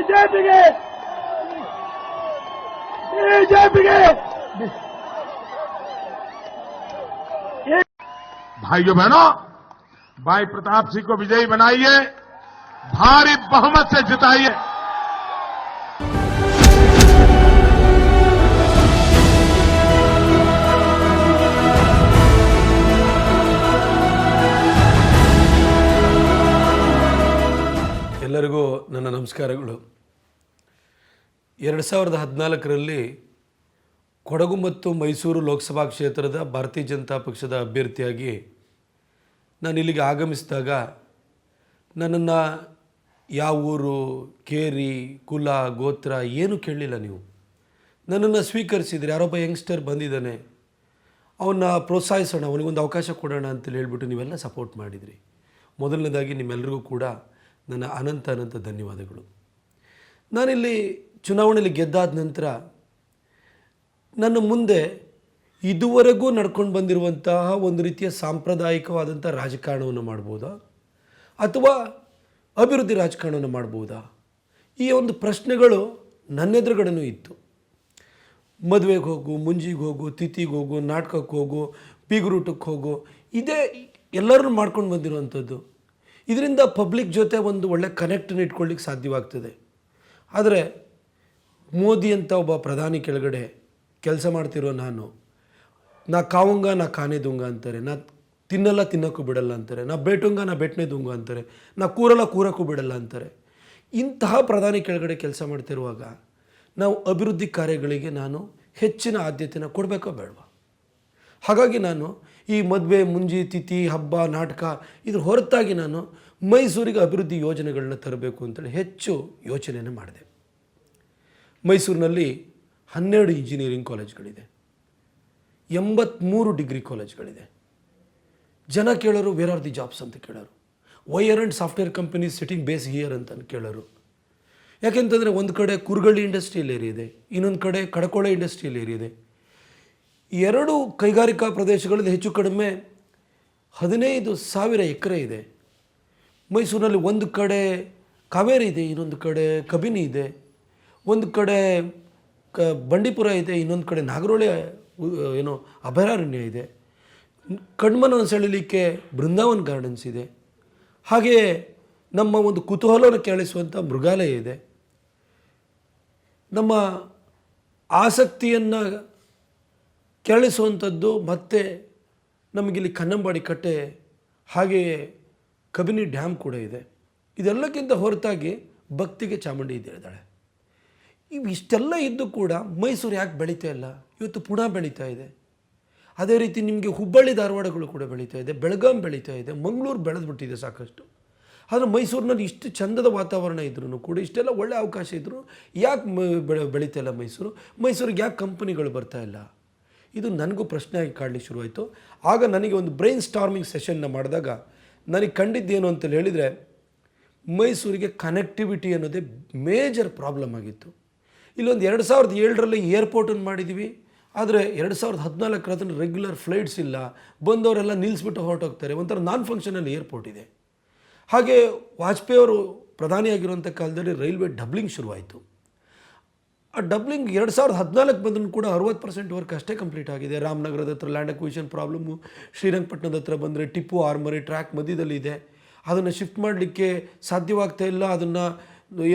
ಬಿಜೆಪಿಗೆ ಬಿಜೆಪಿಗೆ ಬಿಜೆಪಿಗೆ भाइयों बहनों भाई प्रताप सिंह को विजयी बनाइए भारी बहुमत से जिताइए ಎಲ್ಲರಿಗೂ ನನ್ನ ನಮಸ್ಕಾರಗಳು ಎರಡು ಸಾವಿರದ ಹದಿನಾಲ್ಕರಲ್ಲಿ ಕೊಡಗು ಮತ್ತು ಮೈಸೂರು ಲೋಕಸಭಾ ಕ್ಷೇತ್ರದ ಭಾರತೀಯ ಜನತಾ ಪಕ್ಷದ ಅಭ್ಯರ್ಥಿಯಾಗಿ ನಾನು ಇಲ್ಲಿಗೆ ಆಗಮಿಸಿದಾಗ ನನ್ನನ್ನು ಯಾವ ಊರು, ಕೇರಿ, ಕುಲ, ಗೋತ್ರ ಏನು ಕೇಳಲಿಲ್ಲ ನೀವು. ನನ್ನನ್ನು ಸ್ವೀಕರಿಸಿದ್ರಿ ಯಾರೊಬ್ಬ ಯಂಗ್ಸ್ಟರ್ ಬಂದಿದ್ದಾನೆ, ಅವನ್ನ ಪ್ರೋತ್ಸಾಹಿಸೋಣ, ಅವನಿಗೊಂದು ಅವಕಾಶ ಕೊಡೋಣ ಅಂತೇಳಿ ಹೇಳ್ಬಿಟ್ಟು ನೀವೆಲ್ಲ ಸಪೋರ್ಟ್ ಮಾಡಿದ್ರಿ. ಮೊದಲನೇದಾಗಿ ನಿಮ್ಮೆಲ್ಲರಿಗೂ ಕೂಡ ನನ್ನ ಅನಂತ ಅನಂತ ಧನ್ಯವಾದಗಳು. ನಾನಿಲ್ಲಿ ಚುನಾವಣೆಯಲ್ಲಿ ಗೆದ್ದಾದ ನಂತರ ನನ್ನ ಮುಂದೆ ಇದುವರೆಗೂ ನಡ್ಕೊಂಡು ಬಂದಿರುವಂತಹ ಒಂದು ರೀತಿಯ ಸಾಂಪ್ರದಾಯಿಕವಾದಂಥ ರಾಜಕಾರಣವನ್ನು ಮಾಡ್ಬೋದಾ? ಅಥವಾ ಅಭಿವೃದ್ಧಿ ರಾಜಕಾರಣವನ್ನು ಮಾಡ್ಬೋದಾ? ಈ ಒಂದು ಪ್ರಶ್ನೆಗಳು ನನ್ನೆದುರುಗಡೆನೂ ಇತ್ತು. ಮದುವೆಗೆ ಹೋಗು, ಮುಂಜಿಗೆ ಹೋಗು, ತಿಥಿಗೆ ಹೋಗು, ನಾಟಕಕ್ಕೆ ಹೋಗು, ಬೀಗರೂಟಕ್ಕೆ ಹೋಗು, ಇದೇ ಎಲ್ಲರೂ ಮಾಡ್ಕೊಂಡು ಬಂದಿರುವಂಥದ್ದು. ಇದರಿಂದ ಪಬ್ಲಿಕ್ ಜೊತೆ ಒಂದು ಒಳ್ಳೆ ಕನೆಕ್ಟನ್ನು ಇಟ್ಕೊಳ್ಳಿಕ್ಕೆ ಸಾಧ್ಯವಾಗ್ತದೆ. ಆದರೆ ಮೋದಿ ಅಂತ ಒಬ್ಬ ಪ್ರಧಾನಿ ಕೆಳಗಡೆ ಕೆಲಸ ಮಾಡ್ತಿರೋ ನಾನು, ನಾ ಕಾವಂಗ, ನಾ ಕಾನೆ ದುಂಗ ಅಂತಾರೆ, ನಾ ತಿನ್ನಲ್ಲ ತಿನ್ನೋಕ್ಕೂ ಬಿಡಲ್ಲ ಅಂತಾರೆ, ನಾ ಬೇಟುಂಗ, ನಾ ಬೆಟ್ಟನೆ ದುಂಗ ಅಂತಾರೆ, ನಾ ಕೂರಲ್ಲ ಕೂರಕ್ಕೂ ಬಿಡಲ್ಲ ಅಂತಾರೆ. ಇಂತಹ ಪ್ರಧಾನಿ ಕೆಳಗಡೆ ಕೆಲಸ ಮಾಡ್ತಿರುವಾಗ ನಾವು ಅಭಿವೃದ್ಧಿ ಕಾರ್ಯಗಳಿಗೆ ನಾನು ಹೆಚ್ಚಿನ ಆದ್ಯತೆನ ಕೊಡಬೇಕೋ ಬೇಡವಾ? ಹಾಗಾಗಿ ನಾನು ಈ ಮದುವೆ, ಮುಂಜಿ, ತಿಥಿ, ಹಬ್ಬ, ನಾಟಕ ಇದ್ರ ಹೊರತಾಗಿ ನಾನು ಮೈಸೂರಿಗೆ ಅಭಿವೃದ್ಧಿ ಯೋಜನೆಗಳನ್ನ ತರಬೇಕು ಅಂತೇಳಿ ಹೆಚ್ಚು ಯೋಚನೆಯನ್ನು ಮಾಡಿದೆ. ಮೈಸೂರಿನಲ್ಲಿ ಹನ್ನೆರಡು ಇಂಜಿನಿಯರಿಂಗ್ ಕಾಲೇಜ್ಗಳಿದೆ. ಎಂಬತ್ತ್ಮೂರು ಡಿಗ್ರಿ ಕಾಲೇಜ್ಗಳಿದೆ. ಜನ ಕೇಳೋರು ವೇರ್ ಆರ್ ದಿ ಜಾಬ್ಸ್ ಅಂತ ಕೇಳೋರು. Wire and software companies sitting base here ಅಂತ ಕೇಳೋರು. ಯಾಕೆಂತಂದರೆ ಒಂದು ಕಡೆ ಕುರುಗಳ್ಳಿ ಇಂಡಸ್ಟ್ರಿಯಲ್ ಏರಿಯಾ ಇದೆ ಇನ್ನೊಂದು ಕಡೆ ಕಡಕೋಳ ಇಂಡಸ್ಟ್ರಿಯಲ್ ಏರಿಯಾ ಇದೆ ಎರಡು ಕೈಗಾರಿಕಾ ಪ್ರದೇಶಗಳಲ್ಲಿ ಹೆಚ್ಚು ಕಡಿಮೆ ಹದಿನೈದು ಸಾವಿರ ಎಕರೆ ಇದೆ. ಮೈಸೂರಿನಲ್ಲಿ ಒಂದು ಕಡೆ ಕಾವೇರಿ ಇದೆ, ಇನ್ನೊಂದು ಕಡೆ ಕಬಿನಿ ಇದೆ. ಒಂದು ಕಡೆ ಕ ಬಂಡೀಪುರ ಇದೆ, ಇನ್ನೊಂದು ಕಡೆ ನಾಗರೋಳಿ ಏನು ಅಭಯಾರಣ್ಯ ಇದೆ. ಕಣ್ಮನವನ್ನು ಸೆಳೆಯಲಿಕ್ಕೆ ಬೃಂದಾವನ್ ಗಾರ್ಡನ್ಸ್ ಇದೆ. ಹಾಗೆಯೇ ನಮ್ಮ ಒಂದು ಕುತೂಹಲವನ್ನು ಕೇಳಿಸುವಂಥ ಮೃಗಾಲಯ ಇದೆ. ನಮ್ಮ ಆಸಕ್ತಿಯನ್ನು ಕೆರಳಿಸುವಂಥದ್ದು ಮತ್ತು ನಮಗಿಲ್ಲಿ ಕನ್ನಂಬಾಡಿ ಕಟ್ಟೆ ಹಾಗೆಯೇ ಕಬಿನಿ ಡ್ಯಾಮ್ ಕೂಡ ಇದೆ. ಇದೆಲ್ಲಕ್ಕಿಂತ ಹೊರತಾಗಿ ಭಕ್ತಿಗೆ ಚಾಮುಂಡಿ ಇದ್ದಾಳೆ ಇವು ಇಷ್ಟೆಲ್ಲ ಇದ್ದು ಕೂಡ ಮೈಸೂರು ಯಾಕೆ ಬೆಳೀತಾ ಇಲ್ಲ? ಇವತ್ತು ಪುಣೆ ಬೆಳೀತಾ ಇದೆ. ಅದೇ ರೀತಿ ನಿಮಗೆ ಹುಬ್ಬಳ್ಳಿ, ಧಾರವಾಡಗಳು ಕೂಡ ಬೆಳೀತಾ ಇದೆ. ಬೆಳಗಾಂ ಬೆಳೀತಾ ಇದೆ. ಮಂಗಳೂರು ಬೆಳೆದ್ಬಿಟ್ಟಿದೆ ಸಾಕಷ್ಟು. ಆದರೆ ಮೈಸೂರಿನಲ್ಲಿ ಇಷ್ಟು ಚಂದದ ವಾತಾವರಣ ಇದ್ರೂ ಕೂಡ ಇಷ್ಟೆಲ್ಲ ಒಳ್ಳೆ ಅವಕಾಶ ಇದ್ದರೂ ಯಾಕೆ ಬೆಳೀತಾ ಇಲ್ಲ ಮೈಸೂರು? ಮೈಸೂರಿಗೆ ಯಾಕೆ ಕಂಪನಿಗಳು ಬರ್ತಾ ಇಲ್ಲ? ಇದು ನನಗೂ ಪ್ರಶ್ನೆಯಾಗಿ ಕಾಡಲಿಕ್ಕೆ ಶುರುವಾಯಿತು. ಆಗ ನನಗೆ ಒಂದು ಬ್ರೈನ್ ಸ್ಟಾರ್ಮಿಂಗ್ ಸೆಷನ್ನ ಮಾಡಿದಾಗ ನನಗೆ ಕಂಡಿದ್ದೇನು ಅಂತೇಳಿ ಹೇಳಿದರೆ ಮೈಸೂರಿಗೆ ಕನೆಕ್ಟಿವಿಟಿ ಅನ್ನೋದೇ ಮೇಜರ್ ಪ್ರಾಬ್ಲಮ್ ಆಗಿತ್ತು. ಇಲ್ಲೊಂದು ಎರಡು ಸಾವಿರದ ಏಳರಲ್ಲಿ ಏರ್ಪೋರ್ಟನ್ನು ಮಾಡಿದ್ವಿ ಆದರೆ ಎರಡು ಸಾವಿರದ ಹದಿನಾಲ್ಕರ ಅದನ್ನು ರೆಗ್ಯುಲರ್ ಫ್ಲೈಟ್ಸ್ ಇಲ್ಲ. ಬಂದವರೆಲ್ಲ ನಿಲ್ಲಿಸ್ಬಿಟ್ಟು ಹೊರಟೋಗ್ತಾರೆ. ಒಂಥರ ನಾನ್ ಫಂಕ್ಷನಲ್ ಏರ್ಪೋರ್ಟ್ ಇದೆ. ಹಾಗೆ ವಾಜಪೇಯಿ ಅವರು ಪ್ರಧಾನಿಯಾಗಿರುವಂಥ ಕಾಲದಲ್ಲಿ ರೈಲ್ವೆ ಡಬ್ಲಿಂಗ್ ಶುರುವಾಯಿತು. ಆ ಡಬ್ಲಿಂಗ್ ಎರಡು ಸಾವಿರದ ಹದಿನಾಲ್ಕು ಬಂದರೂ ಕೂಡ ಅರವತ್ತು ಪರ್ಸೆಂಟ್ ವರ್ಕ್ ಅಷ್ಟೇ ಕಂಪ್ಲೀಟ್ ಆಗಿದೆ. ರಾಮನಗರದ ಹತ್ರ ಲ್ಯಾಂಡ್ ಅಕ್ವಿಷನ್ ಪ್ರಾಬ್ಲಮ್ಮು ಶ್ರೀರಂಗಪಟ್ಟಣದ ಹತ್ರ ಬಂದರೆ ಟಿಪ್ಪು ಆರ್ಮರಿ ಟ್ರ್ಯಾಕ್ ಮಧ್ಯದಲ್ಲಿದೆ ಅದನ್ನು ಶಿಫ್ಟ್ ಮಾಡಲಿಕ್ಕೆ ಸಾಧ್ಯವಾಗ್ತಾ ಇಲ್ಲ. ಅದನ್ನು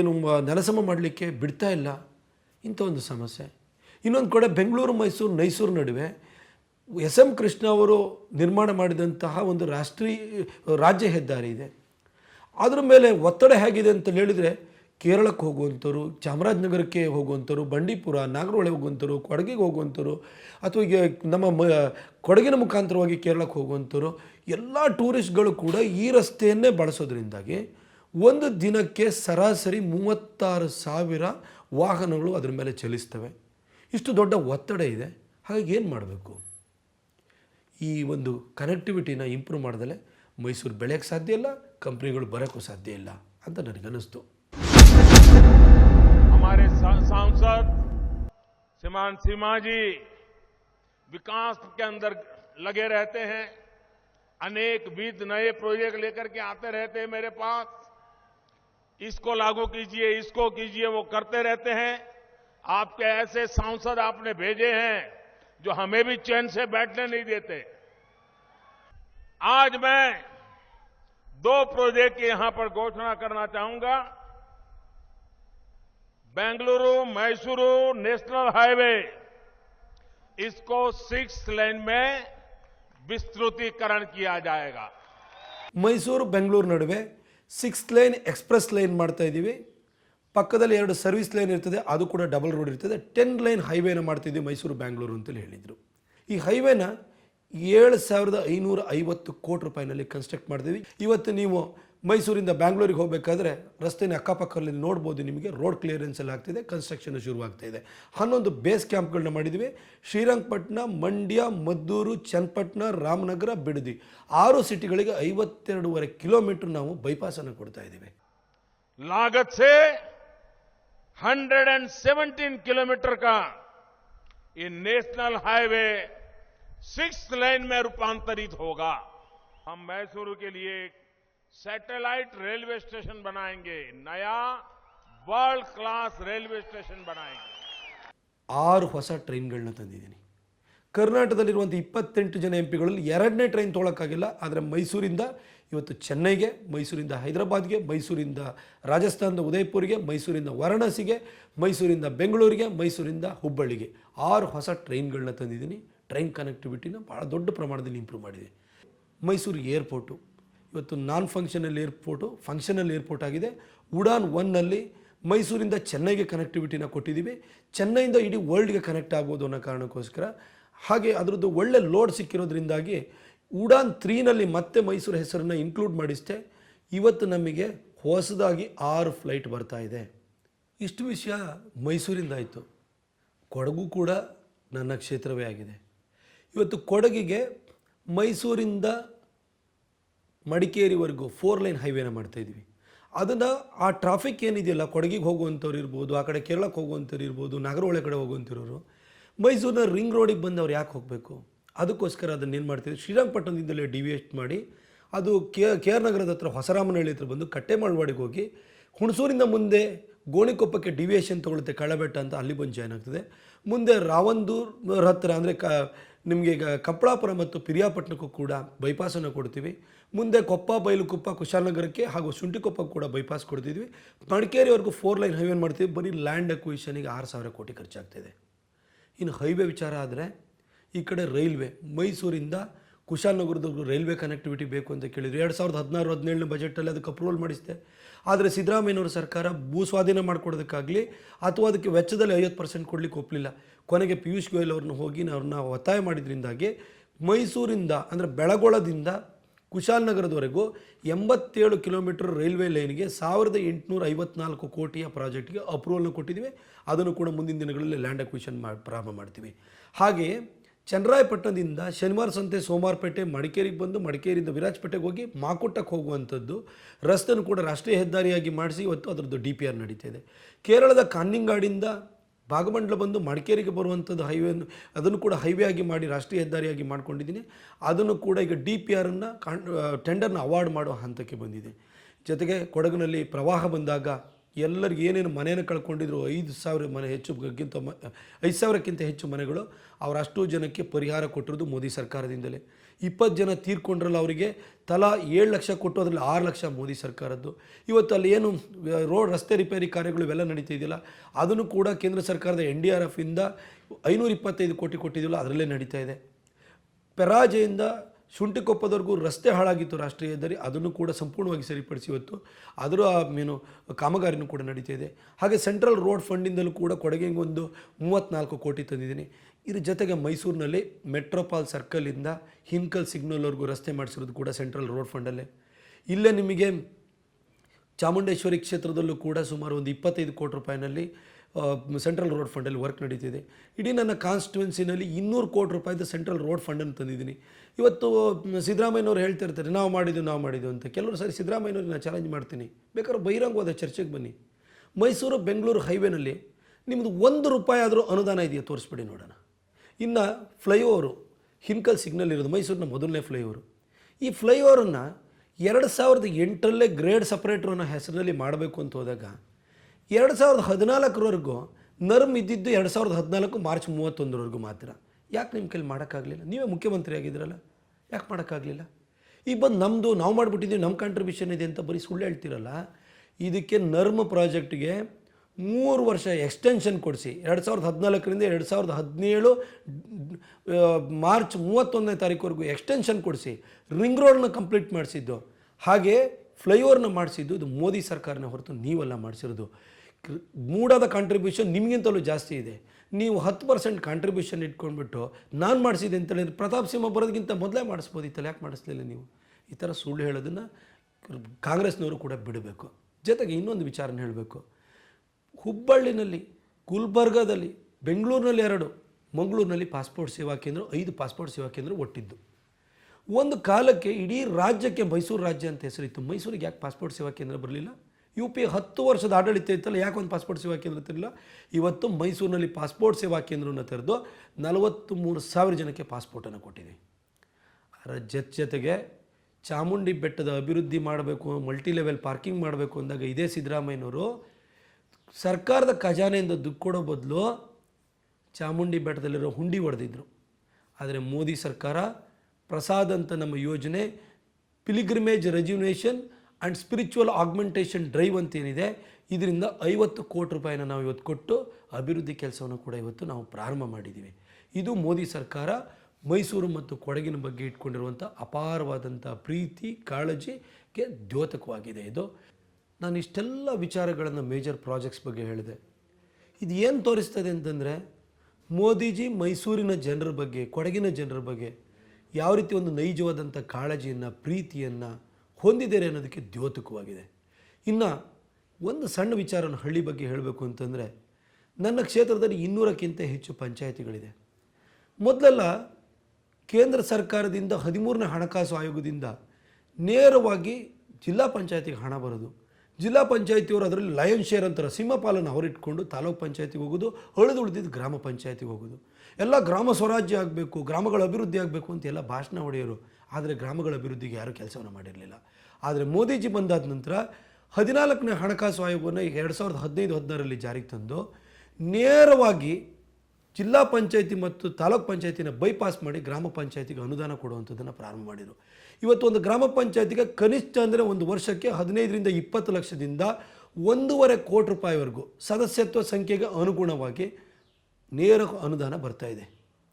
ಏನು ನೆಲಸಮ ಮಾಡಲಿಕ್ಕೆ ಬಿಡ್ತಾ ಇಲ್ಲ. ಇಂಥ ಒಂದು ಸಮಸ್ಯೆ. ಇನ್ನೊಂದು ಕಡೆ ಬೆಂಗಳೂರು, ಮೈಸೂರು ಮೈಸೂರು ನಡುವೆ ಎಸ್ ಎಂ ಕೃಷ್ಣ ಅವರು ನಿರ್ಮಾಣ ಮಾಡಿದಂತಹ ಒಂದು ರಾಷ್ಟ್ರೀಯ ರಾಜ್ಯ ಹೆದ್ದಾರಿ ಇದೆ. ಅದರ ಮೇಲೆ ಒತ್ತಡ ಹೇಗಿದೆ ಅಂತ ಹೇಳಿದರೆ ಕೇರಳಕ್ಕೆ ಹೋಗುವಂಥವ್ರು, ಚಾಮರಾಜನಗರಕ್ಕೆ ಹೋಗುವಂಥವ್ರು, ಬಂಡೀಪುರ, ನಾಗರಹೊಳೆ ಹೋಗುವಂಥವ್ರು, ಕೊಡಗಿಗೆ ಹೋಗುವಂಥವ್ರು, ಅಥವಾ ಈಗ ನಮ್ಮ ಮ, ಕೊಡಗಿನ ಮುಖಾಂತರವಾಗಿ ಕೇರಳಕ್ಕೆ ಹೋಗುವಂಥವ್ರು, ಎಲ್ಲ ಟೂರಿಸ್ಟ್ಗಳು ಕೂಡ ಈ ರಸ್ತೆಯನ್ನೇ ಬಳಸೋದ್ರಿಂದಾಗಿ ಒಂದು ದಿನಕ್ಕೆ ಸರಾಸರಿ ಮೂವತ್ತಾರು ಸಾವಿರ ವಾಹನಗಳು ಅದರ ಮೇಲೆ ಚಲಿಸ್ತವೆ ಇಷ್ಟು ದೊಡ್ಡ ಒತ್ತಡ ಇದೆ ಹಾಗಾಗಿ ಏನು ಮಾಡಬೇಕು ಈ ಒಂದು ಕನೆಕ್ಟಿವಿಟಿನ ಇಂಪ್ರೂವ್ ಮಾಡ್ದಲೆ ಮೈಸೂರು ಬೆಳೆಯೋಕ್ಕೆ ಸಾಧ್ಯ ಇಲ್ಲ ಕಂಪ್ನಿಗಳು ಬರೋಕ್ಕೂ ಸಾಧ್ಯ ಇಲ್ಲ ಅಂತ ನನಗನ್ನಿಸ್ತು हमारे सा- सांसद श्रीमान सीमा जी विकास के अंदर लगे रहते हैं अनेक विध नए प्रोजेक्ट लेकर के आते रहते हैं मेरे पास इसको लागू कीजिए, इसको कीजिए, वो करते रहते हैं। आपके ऐसे सांसद आपने भेजे हैं जो हमें भी चैन से बैठने नहीं देते। आज मैं दो प्रोजेक्ट की यहाँ पर घोषणा करना चाहूँगा। बेंगलुरु, मैसूरू, नेशनल हाईवे, इसको सिक्स लेन में विस्तृतीकरण किया जाएगा। मैसूर, बेंगलुरु नडवे। ಸಿಕ್ಸ್ ಲೈನ್ ಎಕ್ಸ್ಪ್ರೆಸ್ ಲೈನ್ ಮಾಡ್ತಾ ಇದ್ದೀವಿ. ಪಕ್ಕದಲ್ಲಿ ಎರಡು ಸರ್ವಿಸ್ ಲೈನ್ ಇರ್ತದೆ, ಅದು ಕೂಡ ಡಬಲ್ ರೋಡ್ ಇರ್ತದೆ. ಟೆನ್ ಲೈನ್ ಹೈವೇನ ಮಾಡ್ತಿದ್ದೀವಿ ಮೈಸೂರು, ಬ್ಯಾಂಗ್ಳೂರು ಅಂತೇಳಿ ಹೇಳಿದರು. ಈ ಹೈವೇನ ಏಳು ಸಾವಿರದ ಐನೂರ ಐವತ್ತು ಕೋಟಿ ರೂಪಾಯಿನಲ್ಲಿ ಕನ್ಸ್ಟ್ರಕ್ಟ್ ಮಾಡ್ತೀವಿ ಇವತ್ತು ನೀವು ಮೈಸೂರಿಂದ ಬ್ಯಾಂಗ್ಳೂರಿಗೆ ಹೋಗಬೇಕಾದ್ರೆ ರಸ್ತೆನ ಅಕ್ಕಪಕ್ಕದಲ್ಲಿ ನೋಡ್ಬೋದು ನಿಮಗೆ ರೋಡ್ ಕ್ಲಿಯರೆನ್ಸ್ ಎಲ್ಲ ಆಗ್ತಿದೆ ಕನ್ಸ್ಟ್ರಕ್ಷನ್ ಶುರುವಾಗ್ತಾ ಇದೆ ಹನ್ನೊಂದು ಬೇಸ್ ಕ್ಯಾಂಪ್ಗಳನ್ನ ಮಾಡಿದ್ವಿ ಶ್ರೀರಂಗಪಟ್ಟಣ ಮಂಡ್ಯ ಮದ್ದೂರು ಚನ್ನಪಟ್ಟಣ ರಾಮನಗರ ಬಿಡದಿ ಆರು ಸಿಟಿಗಳಿಗೆ ಐವತ್ತೆರಡೂವರೆ ಕಿಲೋಮೀಟರ್ ನಾವು ಬೈಪಾಸನ್ನು ಕೊಡ್ತಾ ಇದ್ದೀವಿ लागत से 117 किलोमीटर का ये नेशनल हाईवे सिक्स लेन में रूपांतरित होगा हम मैसूरू के लिए एक सैटेलाइट रेलवे स्टेशन बनाएंगे नया वर्ल्ड क्लास रेलवे स्टेशन बनाएंगे ಆರು ಹೊಸ ಟ್ರೈನ್ಗಳನ್ನ ತಂದಿದ್ದೀನಿ ಕರ್ನಾಟಕದಲ್ಲಿರುವಂಥ ಇಪ್ಪತ್ತೆಂಟು ಜನ ಎಂ ಪಿಗಳಲ್ಲಿ ಎರಡನೇ ಟ್ರೈನ್ ತೊಗೊಳಕ್ಕಾಗಿಲ್ಲ ಆದರೆ ಮೈಸೂರಿಂದ ಇವತ್ತು ಚೆನ್ನೈಗೆ ಮೈಸೂರಿಂದ ಹೈದರಾಬಾದ್ಗೆ ಮೈಸೂರಿಂದ ರಾಜಸ್ಥಾನದ ಉದಯಪುರಿಗೆ ಮೈಸೂರಿಂದ ವಾರಣಾಸಿಗೆ ಮೈಸೂರಿಂದ ಬೆಂಗಳೂರಿಗೆ ಮೈಸೂರಿಂದ ಹುಬ್ಬಳ್ಳಿಗೆ ಆರು ಹೊಸ ಟ್ರೈನ್ಗಳನ್ನ ತಂದಿದ್ದೀನಿ ಟ್ರೈನ್ ಕನೆಕ್ಟಿವಿಟಿನ ಭಾಳ ದೊಡ್ಡ ಪ್ರಮಾಣದಲ್ಲಿ ಇಂಪ್ರೂವ್ ಮಾಡಿದೆ ಮೈಸೂರು ಏರ್ಪೋರ್ಟು ಇವತ್ತು non functional airport functional airport ಆಗಿದೆ ಉಡಾನ್ ಒನ್ನಲ್ಲಿ ಮೈಸೂರಿಂದ ಚೆನ್ನೈಗೆ ಕನೆಕ್ಟಿವಿಟಿನ ಕೊಟ್ಟಿದ್ದೀವಿ. ಚೆನ್ನೈಯಿಂದ ಇಡೀ ವರ್ಲ್ಡ್ಗೆ ಕನೆಕ್ಟ್ ಆಗ್ಬೋದು ಅನ್ನೋ ಕಾರಣಕ್ಕೋಸ್ಕರ. ಹಾಗೆ ಅದರದ್ದು ಒಳ್ಳೆ ಲೋಡ್ ಸಿಕ್ಕಿರೋದ್ರಿಂದಾಗಿ ಉಡಾನ್ ತ್ರೀನಲ್ಲಿ ಮತ್ತೆ ಮೈಸೂರು ಹೆಸರನ್ನು ಇನ್ಕ್ಲೂಡ್ ಮಾಡಿస్తే ಇವತ್ತು ನಮಗೆ ಹೊಸದಾಗಿ ಆರು ಫ್ಲೈಟ್ ಬರ್ತಾ ಇದೆ. ಇಷ್ಟು ವಿಷಯ ಮೈಸೂರಿಂದ ಆಯಿತು. ಕೊಡಗು ಕೂಡ ನನ್ನ ಕ್ಷೇತ್ರವೇ ಆಗಿದೆ. ಇವತ್ತು ಕೊಡಗಿಗೆ ಮೈಸೂರಿಂದ ಮಡಿಕೇರಿವರೆಗೂ ಫೋರ್ ಲೈನ್ ಹೈವೇನ ಮಾಡ್ತಾ ಇದ್ದೀವಿ. ಅದನ್ನು ಆ ಟ್ರಾಫಿಕ್ ಏನಿದೆಯಲ್ಲ, ಕೊಡಗಿಗೆ ಹೋಗುವಂಥವ್ರು ಇರ್ಬೋದು, ಆ ಕಡೆ ಕೇರಳಕ್ಕೆ ಹೋಗುವಂಥವ್ರು ಇರ್ಬೋದು ನಗರ ಕಡೆ ಹೋಗುವಂಥಿರೋರು ಮೈಸೂರಿನ ರಿಂಗ್ ರೋಡಿಗೆ ಬಂದವ್ರು ಯಾಕೆ ಹೋಗಬೇಕು? ಅದಕ್ಕೋಸ್ಕರ ಅದನ್ನು ಏನು ಮಾಡ್ತಿದ್ರು ಶ್ರೀರಂಗಪಟ್ಟಣದಿಂದಲೇ ಡಿವಿಯೇಟ್ ಮಾಡಿ, ಅದು ಕೆ ಕೆ ಆರ್ ನಗರದ ಹತ್ರ ಹೊಸರಾಮನಹಳ್ಳಿ ಹತ್ರ ಬಂದು ಕಟ್ಟೆಮಾಳ್ವಾಡಿಗೆ ಹೋಗಿ, ಹುಣಸೂರಿಂದ ಮುಂದೆ ಗೋಣಿಕೊಪ್ಪಕ್ಕೆ ಡಿವಿಯೇಷನ್ ತೊಗೊಳುತ್ತೆ ಕಳಬೆಟ್ಟ ಅಂತ ಅಲ್ಲಿ ಬಂದು ಜಾಯ್ನ್ ಆಗ್ತದೆ. ಮುಂದೆ ರಾವಂದೂರ್ ಹತ್ರ ಅಂದರೆ ಕ ನಿಮಗೆ ಈಗ ಕಪ್ಪಳಾಪುರ ಮತ್ತು ಪಿರಿಯಾಪಟ್ಟಣಕ್ಕೂ ಕೂಡ ಬೈಪಾಸನ್ನು ಕೊಡ್ತೀವಿ. ಮುಂದೆ ಕೊಪ್ಪ, ಬೈಲುಕೊಪ್ಪ, ಕುಶಾಲನಗರಕ್ಕೆ ಹಾಗೂ ಶುಂಠಿಕೊಪ್ಪಕ್ಕೆ ಕೂಡ ಬೈಪಾಸ್ ಕೊಡ್ತಿದ್ವಿ. ಮಡಿಕೇರಿವರೆಗೂ ಫೋರ್ ಲೈನ್ ಹೈವೇನ್ ಮಾಡ್ತೀವಿ. ಬರೀ ಲ್ಯಾಂಡ್ ಅಕ್ವಿಷನಿಗೆ ಆರು ಸಾವಿರ ಕೋಟಿ ಖರ್ಚಾಗ್ತಿದೆ. ಇನ್ನು ಹೈವೇ ವಿಚಾರ ಆದರೆ ಈ ಕಡೆ ರೈಲ್ವೆ ಮೈಸೂರಿಂದ ಕುಶಾಲನಗರದವರೆಗೂ ರೈಲ್ವೆ ಕನೆಕ್ಟಿವಿಟಿ ಬೇಕು ಅಂತ ಕೇಳಿದ್ರು. ಎರಡು ಸಾವಿರದ ಹದಿನಾರು, ಹದಿನೇಳನೇ ಬಜೆಟಲ್ಲಿ ಅದಕ್ಕೆ ಅಪ್ರೂವಲ್ ಮಾಡಿಸಿದೆ. ಆದರೆ ಸಿದ್ದರಾಮಯ್ಯನವರ ಸರ್ಕಾರ ಭೂ ಸ್ವಾಧೀನ ಮಾಡಿಕೊಡೋದಕ್ಕಾಗಲಿ ಅಥವಾ ಅದಕ್ಕೆ ವೆಚ್ಚದಲ್ಲಿ ಐವತ್ತು ಪರ್ಸೆಂಟ್ ಕೊಡಲಿಕ್ಕೆ ಒಪ್ಪಲಿಲ್ಲ ಕೊನೆಗೆ ಪಿಯೂಷ್ ಗೋಯಲ್ ಅವ್ರನ್ನ ಹೋಗಿ ಅವ್ರನ್ನ ಒತ್ತಾಯ ಮಾಡಿದ್ರಿಂದಾಗಿ ಮೈಸೂರಿಂದ, ಅಂದರೆ ಬೆಳಗೊಳದಿಂದ ಕುಶಾಲನಗರದವರೆಗೂ ಎಂಬತ್ತೇಳು ಕಿಲೋಮೀಟರ್ ರೈಲ್ವೆ ಲೈನ್ಗೆ ಸಾವಿರದ ಎಂಟುನೂರ ಐವತ್ನಾಲ್ಕು ಕೋಟಿಯ ಪ್ರಾಜೆಕ್ಟ್ಗೆ ಅಪ್ರೂವಲ್ನ ಕೊಟ್ಟಿದ್ದೀವಿ ಅದನ್ನು ಕೂಡ ಮುಂದಿನ ದಿನಗಳಲ್ಲಿ ಲ್ಯಾಂಡ್ ಅಕ್ವಿಷನ್ ಮಾಡಿ ಪ್ರಾರಂಭ ಮಾಡ್ತೀವಿ. ಹಾಗೆಯೇ ಚನ್ನರಾಯಪಟ್ಟಣದಿಂದ ಶನಿವಾರ ಸಂತೆ ಸೋಮವಾರಪೇಟೆ ಮಡಿಕೇರಿಗೆ ಬಂದು ಮಡಿಕೇರಿಯಿಂದ ವಿರಾಜಪೇಟೆಗೆ ಹೋಗಿ ಮಾಕುಟ್ಟಕ್ಕೆ ಹೋಗುವಂಥದ್ದು ರಸ್ತೆಯನ್ನು ಕೂಡ ರಾಷ್ಟ್ರೀಯ ಹೆದ್ದಾರಿಯಾಗಿ ಮಾಡಿಸಿ ಇವತ್ತು ಅದರದ್ದು ಡಿ ಪಿ ಆರ್ ನಡೀತಾ ಇದೆ ಕೇರಳದ ಕಾನ್ನಿಂಗಾಡಿಂದ ಭಾಗಮಂಡಲ ಬಂದು ಮಡಿಕೇರಿಗೆ ಬರುವಂಥದ್ದು ಹೈವೇನು ಅದನ್ನು ಕೂಡ ಹೈವೇ ಆಗಿ ಮಾಡಿ ರಾಷ್ಟ್ರೀಯ ಹೆದ್ದಾರಿಯಾಗಿ ಮಾಡ್ಕೊಂಡಿದ್ದೀನಿ. ಅದನ್ನು ಕೂಡ ಈಗ ಡಿ ಪಿ ಆರನ್ನು ಕಾನ್ ಟೆಂಡರ್ನ ಅವಾರ್ಡ್ ಮಾಡೋ ಹಂತಕ್ಕೆ ಬಂದಿದೆ. ಜೊತೆಗೆ ಕೊಡಗಿನಲ್ಲಿ ಪ್ರವಾಹ ಬಂದಾಗ ಎಲ್ಲರಿಗೆ ಏನೇನು ಮನೆಯನ್ನು ಕಳ್ಕೊಂಡಿದ್ರು ಐದು ಸಾವಿರ ಮನೆ ಹೆಚ್ಚುಗಿಂತ ಮ, ಐದು ಸಾವಿರಕ್ಕಿಂತ ಹೆಚ್ಚು ಮನೆಗಳು ಅವ್ರು ಅಷ್ಟು ಜನಕ್ಕೆ ಪರಿಹಾರ ಕೊಟ್ಟಿರೋದು ಮೋದಿ ಸರ್ಕಾರದಿಂದಲೇ. ಇಪ್ಪತ್ತು ಜನ ತೀರ್ಕೊಂಡ್ರಲ್ಲ ಅವರಿಗೆ, ತಲಾ ಏಳು ಲಕ್ಷ ಕೊಟ್ಟು ಅದರಲ್ಲಿ ಆರು ಲಕ್ಷ ಮೋದಿ ಸರ್ಕಾರದ್ದು. ಇವತ್ತು ಅಲ್ಲಿ ಏನು, ರೋಡ್ ರಸ್ತೆ ರಿಪೇರಿ ಕಾರ್ಯಗಳು ಇವೆಲ್ಲ ನಡೀತಾ ಇದೆಯಲ್ಲ, ಅದನ್ನು ಕೂಡ ಕೇಂದ್ರ ಸರ್ಕಾರದ ಎನ್ ಡಿ ಆರ್ ಎಫಿಂದ ಐನೂರ ಇಪ್ಪತ್ತೈದು ಕೋಟಿ ಕೊಟ್ಟಿದ್ದಿಲ್ಲ ಅದರಲ್ಲೇ ನಡೀತಾ ಇದೆ. ಪೆರಾಜೆಯಿಂದ ಶುಂಠಿಕೊಪ್ಪದವರೆಗೂ ರಸ್ತೆ ಹಾಳಾಗಿತ್ತು ರಾಷ್ಟ್ರೀಯ ಹೆದ್ದಾರಿ ಅದನ್ನು ಕೂಡ ಸಂಪೂರ್ಣವಾಗಿ ಸರಿಪಡಿಸಿ ಇವತ್ತು. ಅದರ ಏನು, ಕಾಮಗಾರಿನೂ ಕೂಡ ನಡೀತಾ ಇದೆ. ಹಾಗೆ ಸೆಂಟ್ರಲ್ ರೋಡ್ ಫಂಡಿಂದಲೂ ಕೂಡ ಕೊಡಗಿಗೆ ಒಂದು ಮೂವತ್ತ್ನಾಲ್ಕು ಕೋಟಿ ತಂದಿದ್ದೀನಿ. ಇದ್ರ ಜೊತೆಗೆ ಮೈಸೂರಿನಲ್ಲಿ ಮೆಟ್ರೋಪಾಲ್ ಸರ್ಕಲಿಂದ ಹಿನ್ಕಲ್ ಸಿಗ್ನಲ್ವರೆಗೂ ರಸ್ತೆ ಮಾಡಿಸಿರೋದು ಕೂಡ ಸೆಂಟ್ರಲ್ ರೋಡ್ ಫಂಡಲ್ಲೇ. ಇಲ್ಲೇ ನಿಮಗೆ ಚಾಮುಂಡೇಶ್ವರಿ ಕ್ಷೇತ್ರದಲ್ಲೂ ಕೂಡ ಸುಮಾರು ಒಂದು ಇಪ್ಪತ್ತೈದು ಕೋಟಿ ರೂಪಾಯಿನಲ್ಲಿ ಸೆಂಟ್ರಲ್ ರೋಡ್ ಫಂಡಲ್ಲಿ ವರ್ಕ್ ನಡೀತಿದೆ. ಇಡೀ ನನ್ನ ಕಾನ್ಸ್ಟಿಟ್ಯುವೆನ್ಸಿನಲ್ಲಿ ಇನ್ನೂರು ಕೋಟಿ ರೂಪಾಯಿದು ಸೆಂಟ್ರಲ್ ರೋಡ್ ಫಂಡನ್ನು ತಂದಿದ್ದೀನಿ. ಇವತ್ತು ಸಿದ್ದರಾಮಯ್ಯನವ್ರು ಹೇಳ್ತಿರ್ತಾರೆ ನಾವು ಮಾಡಿದ್ದು ನಾವು ಮಾಡಿದ್ದು ಅಂತ. ಕೆಲವರು ಸರಿ ಸಿದ್ದರಾಮಯ್ಯನವ್ರಿಗೆ ನಾನು ಚಾಲೆಂಜ್ ಮಾಡ್ತೀನಿ. ಬೇಕಾದ್ರೆ ಬಹಿರಂಗವಾದ ಚರ್ಚೆಗೆ ಬನ್ನಿ. ಮೈಸೂರು ಬೆಂಗಳೂರು ಹೈವೇನಲ್ಲಿ ನಿಮ್ಮದು ಒಂದು ರೂಪಾಯಿ ಆದರೂ ಅನುದಾನ ಇದೆಯಾ? ತೋರಿಸ್ಬಿಡಿ ನೋಡೋಣ. ಇನ್ನು ಫ್ಲೈಓವರು ಹಿನ್ಕಲ್ ಸಿಗ್ನಲ್ ಇರೋದು ಮೈಸೂರಿನ ಮೊದಲನೇ ಫ್ಲೈಓವರು ಈ ಫ್ಲೈಓವರನ್ನು ಎರಡು ಸಾವಿರದ ಎಂಟರಲ್ಲೇ ಗ್ರೇಡ್ ಸಪ್ರೇಟ್ರು ಅನ್ನೋ ಹೆಸರಿನಲ್ಲಿ ಮಾಡಬೇಕು ಅಂತ ಹೋದಾಗ ಎರಡು ಸಾವಿರದ ಹದಿನಾಲ್ಕರವರೆಗೂ ನರ್ಮ್ ಇದ್ದಿದ್ದು ಎರಡು ಸಾವಿರದ ಹದಿನಾಲ್ಕು ಮಾರ್ಚ್ ಮೂವತ್ತೊಂದರವರೆಗೂ ಮಾತ್ರ. ಯಾಕೆ ನಿಮ್ಮ ಕೈಲಿ ಮಾಡೋಕ್ಕಾಗಲಿಲ್ಲ? ನೀವೇ ಮುಖ್ಯಮಂತ್ರಿ ಆಗಿದ್ರಲ್ಲ ಯಾಕೆ ಮಾಡೋಕ್ಕಾಗಲಿಲ್ಲ? ಈಗ ಬಂದು ನಮ್ಮದು ನಾವು ಮಾಡಿಬಿಟ್ಟಿದ್ದೀವಿ ನಮ್ಮ ಕಾಂಟ್ರಿಬ್ಯೂಷನ್ ಇದೆ ಅಂತ ಬರೀ ಸುಳ್ಳು ಹೇಳ್ತಿರಲ್ಲ? ಇದಕ್ಕೆ ನರ್ಮ್ ಪ್ರಾಜೆಕ್ಟ್ಗೆ ಮೂರು ವರ್ಷ ಎಕ್ಸ್ಟೆನ್ಷನ್ ಕೊಡಿಸಿ. ಎರಡು ಸಾವಿರದ ಹದಿನಾಲ್ಕರಿಂದ ಎರಡು ಸಾವಿರದ ಹದಿನೇಳು ಮಾರ್ಚ್ ಮೂವತ್ತೊಂದನೇ ತಾರೀಕುವರೆಗೂ ಎಕ್ಸ್ಟೆನ್ಷನ್ ಕೊಡಿಸಿ. ರಿಂಗ್ ರೋಡ್ನ ಕಂಪ್ಲೀಟ್ ಮಾಡಿಸಿದ್ದು. ಹಾಗೆ ಫ್ಲೈಓವರ್ನ ಮಾಡಿಸಿದ್ದು. ಇದು ಮೋದಿ ಸರ್ಕಾರನ ಹೊರತು ನೀವೆಲ್ಲ ಮಾಡಿಸಿರೋದು. ಮೂಡಾದ ಕಾಂಟ್ರಿಬ್ಯೂಷನ್ ನಿಮಗಿಂತಲೂ ಜಾಸ್ತಿ ಇದೆ. ನೀವು ಹತ್ತು ಪರ್ಸೆಂಟ್ ಕಾಂಟ್ರಿಬ್ಯೂಷನ್ ಇಟ್ಕೊಂಡ್ಬಿಟ್ಟು ನಾನು ಮಾಡಿಸಿದೆ ಅಂತ ಹೇಳಿದ್ರೆ ಪ್ರತಾಪ್ ಸಿಂಹ ಬರೋದಕ್ಕಿಂತ ಮೊದಲೇ ಮಾಡಿಸ್ಬೋದಿತ್ತಲ್ಲ ಯಾಕೆ ಮಾಡಿಸ್ಲಿಲ್ಲ ನೀವು? ಈ ಥರ ಸುಳ್ಳು ಹೇಳೋದನ್ನು ಕಾಂಗ್ರೆಸ್ನವರು ಕೂಡ ಬಿಡಬೇಕು. ಜೊತೆಗೆ ಇನ್ನೊಂದು ವಿಚಾರನ ಹೇಳಬೇಕು. ಹುಬ್ಬಳ್ಳಿನಲ್ಲಿ, ಗುಲ್ಬರ್ಗಾದಲ್ಲಿ, ಬೆಂಗಳೂರಿನಲ್ಲಿ ಎರಡು, ಮಂಗಳೂರಿನಲ್ಲಿ ಪಾಸ್ಪೋರ್ಟ್ ಸೇವಾ ಕೇಂದ್ರ, ಐದು ಪಾಸ್ಪೋರ್ಟ್ ಸೇವಾ ಕೇಂದ್ರ ಒಟ್ಟಿದ್ದು. ಒಂದು ಕಾಲಕ್ಕೆ ಇಡೀ ರಾಜ್ಯಕ್ಕೆ ಮೈಸೂರು ರಾಜ್ಯ ಅಂತ ಹೆಸರಿತ್ತು. ಮೈಸೂರಿಗೆ ಯಾಕೆ ಪಾಸ್ಪೋರ್ಟ್ ಸೇವಾ ಕೇಂದ್ರ ಬರಲಿಲ್ಲ? ಯು ಪಿ ಹತ್ತು ವರ್ಷದ ಆಡಳಿತ ಇತ್ತಲ್ಲ, ಯಾಕೆ ಒಂದು ಪಾಸ್ಪೋರ್ಟ್ ಸೇವಾ ಕೇಂದ್ರ ತರಲಿಲ್ಲ ಇವತ್ತು ಮೈಸೂರಿನಲ್ಲಿ ಪಾಸ್ಪೋರ್ಟ್ ಸೇವಾ ಕೇಂದ್ರವನ್ನು ತೆರೆದು ನಲವತ್ತು ಮೂರು ಸಾವಿರ ಜನಕ್ಕೆ ಪಾಸ್ಪೋರ್ಟನ್ನು ಕೊಟ್ಟಿದೆ. ಅದರ ಜೊತೆ ಜೊತೆಗೆ ಚಾಮುಂಡಿ ಬೆಟ್ಟದ ಅಭಿವೃದ್ಧಿ ಮಾಡಬೇಕು ಮಲ್ಟಿ ಲೆವೆಲ್ ಪಾರ್ಕಿಂಗ್ ಮಾಡಬೇಕು ಅಂದಾಗ ಇದೇ ಸಿದ್ದರಾಮಯ್ಯನವರು ಸರ್ಕಾರದ ಖಜಾನೆಯಿಂದ ದುಡ್ಡು ಕೊಡೋ ಬದಲು ಚಾಮುಂಡಿ ಬೆಟ್ಟದಲ್ಲಿರೋ ಹುಂಡಿ ಹೊಡೆದಿದ್ರು ಆದರೆ ಮೋದಿ ಸರ್ಕಾರ ಪ್ರಸಾದ್ ಅಂತ ನಮ್ಮ ಯೋಜನೆ, pilgrimage rejuvenation and spiritual augmentation drive ಅಂತ ಏನಿದೆ ಇದರಿಂದ ಐವತ್ತು ಕೋಟಿ ರೂಪಾಯಿನ ನಾವು ಇವತ್ತು ಕೊಟ್ಟು ಅಭಿವೃದ್ಧಿ ಕೆಲಸವನ್ನು ಕೂಡ ಇವತ್ತು ನಾವು ಪ್ರಾರಂಭ ಮಾಡಿದ್ದೀವಿ. ಇದು ಮೋದಿ ಸರ್ಕಾರ ಮೈಸೂರು ಮತ್ತು ಕೊಡಗಿನ ಬಗ್ಗೆ ಇಟ್ಕೊಂಡಿರುವಂಥ ಅಪಾರವಾದಂಥ ಪ್ರೀತಿ, ಕಾಳಜಿಗೆ ದ್ಯೋತಕವಾಗಿದೆ ಇದು. ನಾನು ಇಷ್ಟೆಲ್ಲ ವಿಚಾರಗಳನ್ನು ಮೇಜರ್ ಪ್ರಾಜೆಕ್ಟ್ಸ್ ಬಗ್ಗೆ ಹೇಳಿದೆ. ಇದು ಏನು ತೋರಿಸ್ತದೆ ಅಂತಂದರೆ, ಮೋದಿಜಿ ಮೈಸೂರಿನ ಜನರ ಬಗ್ಗೆ, ಕೊಡಗಿನ ಜನರ ಬಗ್ಗೆ ಯಾವ ರೀತಿ ಒಂದು ನೈಜವಾದಂಥ ಕಾಳಜಿಯನ್ನು, ಪ್ರೀತಿಯನ್ನು ಹೊಂದಿದ್ದಾರೆ ಅನ್ನೋದಕ್ಕೆ ದ್ಯೋತಕವಾಗಿದೆ. ಇನ್ನು ಒಂದು ಸಣ್ಣ ವಿಚಾರನ ಹಳ್ಳಿ ಬಗ್ಗೆ ಹೇಳಬೇಕು ಅಂತಂದರೆ, ನನ್ನ ಕ್ಷೇತ್ರದಲ್ಲಿ ಇನ್ನೂರಕ್ಕಿಂತ ಹೆಚ್ಚು ಪಂಚಾಯತಿಗಳಿದೆ. ಮೊದಲೆಲ್ಲ ಕೇಂದ್ರ ಸರ್ಕಾರದಿಂದ ಹದಿಮೂರನೇ ಹಣಕಾಸು ಆಯೋಗದಿಂದ ನೇರವಾಗಿ ಜಿಲ್ಲಾ ಪಂಚಾಯತಿಗೆ ಹಣ ಬರೋದು. ಜಿಲ್ಲಾ ಪಂಚಾಯತಿಯವರು ಅದರಲ್ಲಿ ಲಯನ್ ಶೇರ್ ಅಂತಾರೆ. ಸಿಂಹಪಾಲನ್ನು ಅವರಿಟ್ಕೊಂಡು ತಾಲೂಕು ಪಂಚಾಯತಿಗೆ ಹೋಗೋದು ಉಳಿದು ಉಳಿದಿದ್ದು ಗ್ರಾಮ ಪಂಚಾಯತಿಗೆ ಹೋಗೋದು. ಎಲ್ಲ ಗ್ರಾಮ ಸ್ವರಾಜ್ಯ ಆಗಬೇಕು, ಗ್ರಾಮಗಳ ಅಭಿವೃದ್ಧಿ ಆಗಬೇಕು ಅಂತ ಎಲ್ಲ ಭಾಷಣ ಹೊಡೆಯೋರು ಆದರೆ ಗ್ರಾಮಗಳ ಅಭಿವೃದ್ಧಿಗೆ ಯಾರೂ ಕೆಲಸವನ್ನು ಮಾಡಿರಲಿಲ್ಲ. ಆದರೆ ಮೋದಿಜಿ ಬಂದಾದ ನಂತರ ಹದಿನಾಲ್ಕನೇ ಹಣಕಾಸು ಆಯೋಗವನ್ನು ಎರಡು ಸಾವಿರದ ಹದಿನೈದು, ಹದಿನಾರರಲ್ಲಿ ಜಾರಿಗೆ ತಂದು ನೇರವಾಗಿ ಜಿಲ್ಲಾ ಪಂಚಾಯತಿ ಮತ್ತು ತಾಲೂಕ್ ಪಂಚಾಯತಿನ ಬೈಪಾಸ್ ಮಾಡಿ ಗ್ರಾಮ ಪಂಚಾಯತಿಗೆ ಅನುದಾನ ಕೊಡುವಂಥದ್ದನ್ನು ಪ್ರಾರಂಭ ಮಾಡಿದರು. ಇವತ್ತು ಒಂದು ಗ್ರಾಮ ಪಂಚಾಯತಿಗೆ ಕನಿಷ್ಠ ಅಂದರೆ ಒಂದು ವರ್ಷಕ್ಕೆ ಹದಿನೈದರಿಂದ ಇಪ್ಪತ್ತು ಲಕ್ಷದಿಂದ ಒಂದೂವರೆ ಕೋಟಿ ರೂಪಾಯಿವರೆಗೂ ಸದಸ್ಯತ್ವ ಸಂಖ್ಯೆಗೆ ಅನುಗುಣವಾಗಿ ನೇರ ಅನುದಾನ ಬರ್ತಾ ಇದೆ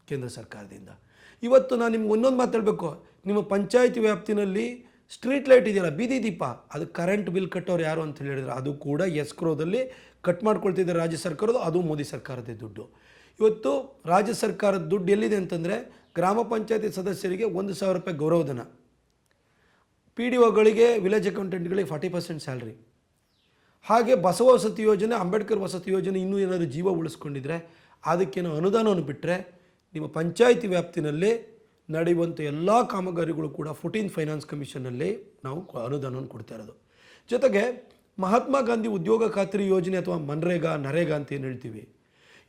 ಕೇಂದ್ರ ಸರ್ಕಾರದಿಂದ. ಇವತ್ತು ನಾನು ನಿಮ್ಗೆ ಒಂದೊಂದು ಮಾತಾಡಬೇಕು ನಿಮ್ಮ ಪಂಚಾಯತಿ ವ್ಯಾಪ್ತಿನಲ್ಲಿ ಸ್ಟ್ರೀಟ್ ಲೈಟ್ ಇದೆಯಲ್ಲ, ಬೀದಿ ದೀಪ, ಅದು ಕರೆಂಟ್ ಬಿಲ್ ಕಟ್ಟೋರು ಯಾರು ಅಂತ ಹೇಳಿದ್ರೆ ಅದು ಕೂಡ ಎಸ್ಕ್ರೋದಲ್ಲಿ ಕಟ್ ಮಾಡ್ಕೊಳ್ತಿದ್ದಾರೆ ರಾಜ್ಯ ಸರ್ಕಾರದ ಅದು ಮೋದಿ ಸರ್ಕಾರದ ದುಡ್ಡು. ಇವತ್ತು ರಾಜ್ಯ ಸರ್ಕಾರದ ದುಡ್ಡು ಎಲ್ಲಿದೆ ಅಂತಂದರೆ ಗ್ರಾಮ ಪಂಚಾಯತಿ ಸದಸ್ಯರಿಗೆ ಒಂದು ಸಾವಿರ ರೂಪಾಯಿ ಗೌರವಧನ. ಪಿ ಡಿ ಒಗಳಿಗೆ ವಿಲೇಜ್ ಅಕೌಂಟೆಂಟ್ಗಳಿಗೆ ಫಾರ್ಟಿ ಪರ್ಸೆಂಟ್ ಸ್ಯಾಲ್ರಿ ಹಾಗೆ ಬಸವ ವಸತಿ ಯೋಜನೆ, ಅಂಬೇಡ್ಕರ್ ವಸತಿ ಯೋಜನೆ ಇನ್ನೂ ಏನಾದರೂ ಜೀವ ಉಳಿಸ್ಕೊಂಡಿದ್ರೆ ಅದಕ್ಕೇನೋ ಅನುದಾನವನ್ನು ಬಿಟ್ಟರೆ ನಿಮ್ಮ ಪಂಚಾಯಿತಿ ವ್ಯಾಪ್ತಿನಲ್ಲಿ ನಡೆಯುವಂಥ ಎಲ್ಲ ಕಾಮಗಾರಿಗಳು ಕೂಡ ಫೋರ್ಟೀನ್ ಫೈನಾನ್ಸ್ ಕಮಿಷನಲ್ಲಿ ನಾವು ಅನುದಾನವನ್ನು ಕೊಡ್ತಾ ಇರೋದು. ಜೊತೆಗೆ ಮಹಾತ್ಮ ಗಾಂಧಿ ಉದ್ಯೋಗ ಖಾತ್ರಿ ಯೋಜನೆ ಅಥವಾ ಮನ್ರೇಗಾ, ನರೇಗಾ ಅಂತ ಏನು ಹೇಳ್ತೀವಿ?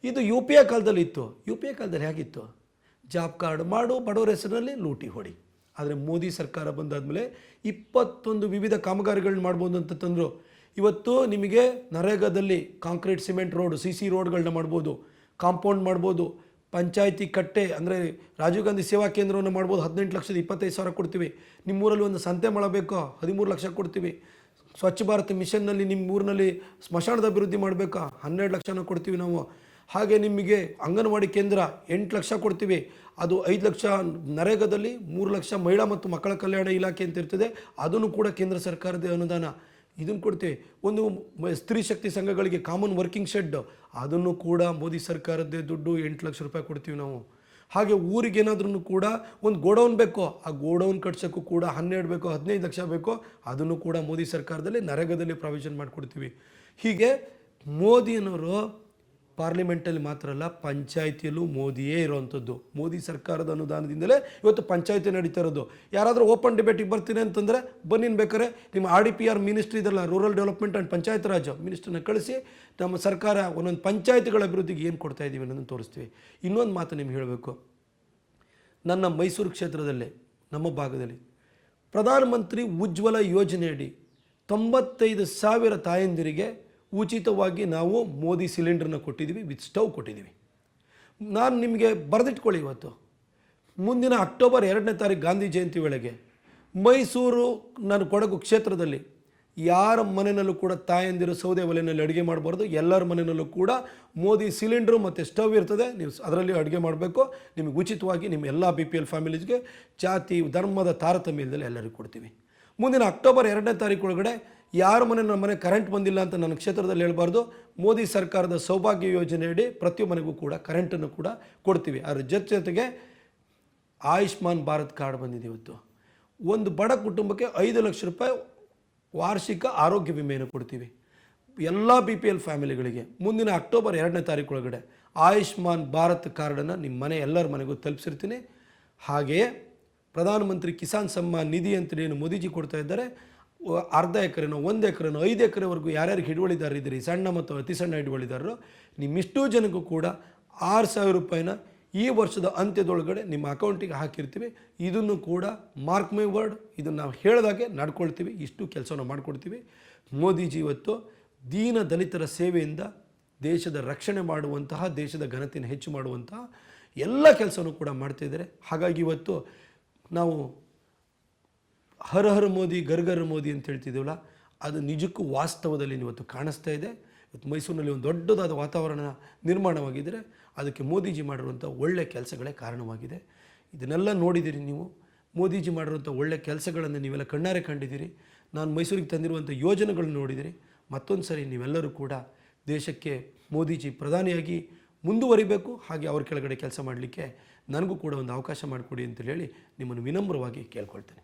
ಇದು ಯು ಪಿ ಎ ಕಾಲದಲ್ಲಿ ಇತ್ತು. ಯು ಪಿ ಎ ಕಾಲದಲ್ಲಿ ಹೇಗಿತ್ತು? ಜಾಬ್ ಕಾರ್ಡ್ ಮಾಡು, ಬಡವರ ಹೆಸರಿನಲ್ಲಿ ಲೂಟಿ ಹೊಡಿ. ಆದರೆ ಮೋದಿ ಸರ್ಕಾರ ಬಂದಾದಮೇಲೆ ಇಪ್ಪತ್ತೊಂದು ವಿವಿಧ ಕಾಮಗಾರಿಗಳನ್ನ ಮಾಡ್ಬೋದು ಅಂತ ತಂದರು. ಇವತ್ತು ನಿಮಗೆ ನರೇಗಾದಲ್ಲಿ concrete, cement road, C C ರೋಡ್ಗಳನ್ನ ಮಾಡ್ಬೋದು, ಕಾಂಪೌಂಡ್ ಮಾಡ್ಬೋದು ಪಂಚಾಯತಿ ಕಟ್ಟೆ, ಅಂದರೆ ರಾಜೀವ್ ಗಾಂಧಿ ಸೇವಾ ಕೇಂದ್ರವನ್ನು ಮಾಡ್ಬೋದು, ಹದಿನೆಂಟು ಲಕ್ಷದ ಇಪ್ಪತ್ತೈದು ಸಾವಿರ ಕೊಡ್ತೀವಿ. ನಿಮ್ಮೂರಲ್ಲಿ ಒಂದು ಸಂತೆ ಮಾಡಬೇಕು? ಹದಿಮೂರು ಲಕ್ಷ ಕೊಡ್ತೀವಿ. ಸ್ವಚ್ಛ ಭಾರತ್ ಮಿಷನ್ನಲ್ಲಿ ನಿಮ್ಮ ಊರಿನಲ್ಲಿ ಸ್ಮಶಾನದ ಅಭಿವೃದ್ಧಿ ಮಾಡಬೇಕಾ? ಹನ್ನೆರಡು ಲಕ್ಷನ ಕೊಡ್ತೀವಿ ನಾವು. ಹಾಗೆ ನಿಮಗೆ ಅಂಗನವಾಡಿ ಕೇಂದ್ರ ಎಂಟು ಲಕ್ಷ ಕೊಡ್ತೀವಿ. ಅದು ಐದು ಲಕ್ಷ ನರೇಗಾದಲ್ಲಿ, ಮೂರು ಲಕ್ಷ ಮಹಿಳಾ ಮತ್ತು ಮಕ್ಕಳ ಕಲ್ಯಾಣ ಇಲಾಖೆ ಅಂತ ಇರ್ತದೆ. ಅದನ್ನು ಕೂಡ ಕೇಂದ್ರ ಸರ್ಕಾರದ ಅನುದಾನ. ಇದನ್ನು ಕೊಡ್ತೀವಿ. ಒಂದು ಸ್ತ್ರೀ ಶಕ್ತಿ ಸಂಘಗಳಿಗೆ ಕಾಮನ್ ವರ್ಕಿಂಗ್ ಶೆಡ್ ಅದನ್ನು ಕೂಡ ಮೋದಿ ಸರ್ಕಾರದ್ದೇ ದುಡ್ಡು ಎಂಟು ಲಕ್ಷ ರೂಪಾಯಿ ಕೊಡ್ತೀವಿ ನಾವು. ಹಾಗೆ ಊರಿಗೆ ಏನಾದ್ರೂ ಕೂಡ ಒಂದು ಗೋಡೌನ್ ಬೇಕೋ, ಆ ಗೋಡೌನ್ ಕಟ್ಸೋಕ್ಕೂ ಕೂಡ ಹನ್ನೆರಡು ಬೇಕೋ, ಹದಿನೈದು ಲಕ್ಷ ಬೇಕೋ, ಅದನ್ನು ಕೂಡ ಮೋದಿ ಸರ್ಕಾರದಲ್ಲಿ ನರೇಗದಲ್ಲಿ ಪ್ರಾವಿಷನ್ ಮಾಡಿಕೊಡ್ತೀವಿ. ಹೀಗೆ ಮೋದಿಯನವರು ಪಾರ್ಲಿಮೆಂಟಲ್ಲಿ ಮಾತ್ರ ಅಲ್ಲ, ಪಂಚಾಯತಿಯಲ್ಲೂ ಮೋದಿಯೇ ಇರುವಂಥದ್ದು ಮೋದಿ ಸರ್ಕಾರದ ಅನುದಾನದಿಂದಲೇ ಇವತ್ತು ಪಂಚಾಯತಿ ನಡೀತಾ ಇರೋದು. ಯಾರಾದರೂ ಓಪನ್ ಡಿಬೇಟಿಗೆ ಬರ್ತೀನಿ ಅಂತಂದರೆ, ಬನ್ನಿ ಬೇಕಾರೆ ನಿಮ್ಮ R D P R ministry ಇದಲ್ಲ rural development and Panchayat Raj ಮಿನಿಸ್ಟ್ರನ್ನ ಕಳಿಸಿ, ನಮ್ಮ ಸರ್ಕಾರ ಒಂದೊಂದು ಪಂಚಾಯತ್ಗಳ ಅಭಿವೃದ್ಧಿಗೆ ಏನು ಕೊಡ್ತಾ ಇದ್ದೀವಿ ಅನ್ನೋದನ್ನು ತೋರಿಸ್ತೀವಿ. ಇನ್ನೊಂದು ಮಾತು ನಿಮ್ಗೆ ಹೇಳಬೇಕು. ನನ್ನ ಮೈಸೂರು ಕ್ಷೇತ್ರದಲ್ಲೇ, ನಮ್ಮ ಭಾಗದಲ್ಲಿ, ಪ್ರಧಾನಮಂತ್ರಿ ಉಜ್ವಲ ಯೋಜನೆಯಡಿ ತೊಂಬತ್ತೈದು ಸಾವಿರ ತಾಯಂದಿರಿಗೆ ಉಚಿತವಾಗಿ ನಾವು ಮೋದಿ ಸಿಲಿಂಡ್ರನ್ನ ಕೊಟ್ಟಿದ್ದೀವಿ, ವಿತ್ ಸ್ಟವ್ ಕೊಟ್ಟಿದ್ದೀವಿ. ನಾನು ನಿಮಗೆ ಬರೆದಿಟ್ಕೊಳ್ಳಿ ಇವತ್ತು. ಮುಂದಿನ ಅಕ್ಟೋಬರ್ ಎರಡನೇ ತಾರೀಕು ಗಾಂಧಿ ಜಯಂತಿ ವೇಳೆಗೆ ಮೈಸೂರು ನಾನು ಕೊಡಗು ಕ್ಷೇತ್ರದಲ್ಲಿ ಯಾರ ಮನೆಯಲ್ಲೂ ಕೂಡ ತಾಯಂದಿರು ಸೌದೆ ಒಲೆಯಲ್ಲಿ ಅಡುಗೆ ಮಾಡಬಾರ್ದು, ಎಲ್ಲರ ಮನೆಯಲ್ಲೂ ಕೂಡ ಮೋದಿ ಸಿಲಿಂಡ್ರು ಮತ್ತು ಸ್ಟವ್ ಇರ್ತದೆ, ನೀವು ಅದರಲ್ಲಿ ಅಡುಗೆ ಮಾಡಬೇಕು. ನಿಮಗೆ ಉಚಿತವಾಗಿ ನಿಮ್ಮ ಎಲ್ಲ ಬಿ ಪಿ ಎಲ್ ಫ್ಯಾಮಿಲೀಸ್ಗೆ ಜಾತಿ, ಧರ್ಮದ ತಾರತಮ್ಯದಲ್ಲಿ ಎಲ್ಲರಿಗೂ ಕೊಡ್ತೀವಿ. ಮುಂದಿನ ಅಕ್ಟೋಬರ್ ಎರಡನೇ ತಾರೀಕು ಒಳಗಡೆ ಯಾರ ಮನೆ ನಮ್ಮ ಮನೆ ಕರೆಂಟ್ ಬಂದಿಲ್ಲ ಅಂತ ನನ್ನ ಕ್ಷೇತ್ರದಲ್ಲಿ ಹೇಳಬಾರ್ದು. ಮೋದಿ ಸರ್ಕಾರದ ಸೌಭಾಗ್ಯ ಯೋಜನೆಯಡಿ ಪ್ರತಿಯೊಬ್ಬ ಮನೆಗೂ ಕೂಡ ಕರೆಂಟನ್ನು ಕೂಡ ಕೊಡ್ತೀವಿ. ಅದರ ಜೊತೆ ಜೊತೆಗೆ ಆಯುಷ್ಮಾನ್ ಭಾರತ್ ಕಾರ್ಡ್ ಬಂದಿದೆ ಇವತ್ತು. ಒಂದು ಬಡ ಕುಟುಂಬಕ್ಕೆ ಐದು ಲಕ್ಷ ರೂಪಾಯಿ ವಾರ್ಷಿಕ ಆರೋಗ್ಯ ವಿಮೆಯನ್ನು ಕೊಡ್ತೀವಿ. ಎಲ್ಲ ಬಿ ಪಿ ಎಲ್ ಫ್ಯಾಮಿಲಿಗಳಿಗೆ. ಮುಂದಿನ ಅಕ್ಟೋಬರ್ ಎರಡನೇ ತಾರೀಕು ಒಳಗಡೆ ಆಯುಷ್ಮಾನ್ ಭಾರತ್ ಕಾರ್ಡನ್ನು ನಿಮ್ಮ ಮನೆ ಎಲ್ಲರ ಮನೆಗೂ ತಲುಪಿಸಿರ್ತೀನಿ. ಹಾಗೆಯೇ ಪ್ರಧಾನಮಂತ್ರಿ ಕಿಸಾನ್ ಸಮ್ಮಾನ್ ನಿಧಿ ಅಂತೇಳಿ ಏನು ಮೋದಿಜಿ ಕೊಡ್ತಾ ಇದ್ದಾರೆ. ಅರ್ಧ ಎಕರೆನೋ, ಒಂದು ಎಕರೆನೋ, ಐದು ಎಕರೆವರೆಗೂ ಯಾರ್ಯಾರು ಹಿಡುವಳಿದಾರ ಇದ್ದೀರಿ, ಸಣ್ಣ ಮತ್ತು ಅತಿ ಸಣ್ಣ ಹಿಡುವಳಿದಾರರು, ನಿಮ್ಮಿಷ್ಟೂ ಜನಕ್ಕೂ ಕೂಡ ಆರು ಸಾವಿರ ರೂಪಾಯಿನ ಈ ವರ್ಷದ ಅಂತ್ಯದೊಳಗಡೆ ನಿಮ್ಮ ಅಕೌಂಟಿಗೆ ಹಾಕಿರ್ತೀವಿ. ಇದನ್ನು ಕೂಡ ಮಾರ್ಕ್ ಮೈ ವರ್ಡ್, ಇದನ್ನು ನಾವು ಹೇಳಿದಾಗೆ ನಡ್ಕೊಳ್ತೀವಿ, ಇಷ್ಟು ಕೆಲಸವನ್ನು ಮಾಡಿಕೊಡ್ತೀವಿ. ಮೋದಿಜಿ ಇವತ್ತು ದೀನ ದಲಿತರ ಸೇವೆಯಿಂದ ದೇಶದ ರಕ್ಷಣೆ ಮಾಡುವಂತಹ, ದೇಶದ ಘನತೆಯನ್ನು ಹೆಚ್ಚು ಮಾಡುವಂತಹ ಎಲ್ಲ ಕೆಲಸವನ್ನು ಕೂಡ ಮಾಡ್ತಾಯಿದ್ದಾರೆ ಹಾಗಾಗಿ ಇವತ್ತು ನಾವು ಹರ ಹರ ಮೋದಿ ಗರ್ಗರ್ ಮೋದಿ ಅಂತ ಹೇಳ್ತಿದ್ದೀವಲ್ಲ, ಅದು ನಿಜಕ್ಕೂ ವಾಸ್ತವದಲ್ಲಿ ಇವತ್ತು ಕಾಣಿಸ್ತಾ ಇದೆ. ಇವತ್ತು ಮೈಸೂರಿನಲ್ಲಿ ಒಂದು ದೊಡ್ಡದಾದ ವಾತಾವರಣ ನಿರ್ಮಾಣವಾಗಿದ್ದರೆ ಅದಕ್ಕೆ ಮೋದಿಜಿ ಮಾಡಿರುವಂಥ ಒಳ್ಳೆ ಕೆಲಸಗಳೇ ಕಾರಣವಾಗಿದೆ. ಇದನ್ನೆಲ್ಲ ನೋಡಿದ್ದೀರಿ ನೀವು. ಮೋದಿಜಿ ಮಾಡಿರುವಂಥ ಒಳ್ಳೆ ಕೆಲಸಗಳನ್ನು ನೀವೆಲ್ಲ ಕಣ್ಣಾರೆ ಕಂಡಿದ್ದೀರಿ. ನಾನು ಮೈಸೂರಿಗೆ ತಂದಿರುವಂಥ ಯೋಜನೆಗಳನ್ನು ನೋಡಿದಿರಿ. ಮತ್ತೊಂದು ಸರಿ ನೀವೆಲ್ಲರೂ ಕೂಡ ದೇಶಕ್ಕೆ ಮೋದಿಜಿ ಪ್ರಧಾನಿಯಾಗಿ ಮುಂದುವರಿಬೇಕು. ಹಾಗೆ ಅವ್ರ ಕೆಳಗಡೆ ಕೆಲಸ ಮಾಡಲಿಕ್ಕೆ ನನಗೂ ಕೂಡ ಒಂದು ಅವಕಾಶ ಮಾಡಿಕೊಡಿ ಅಂತ ಹೇಳಿ ನಿಮ್ಮನ್ನು ವಿನಮ್ರವಾಗಿ ಕೇಳ್ಕೊಳ್ತೇನೆ.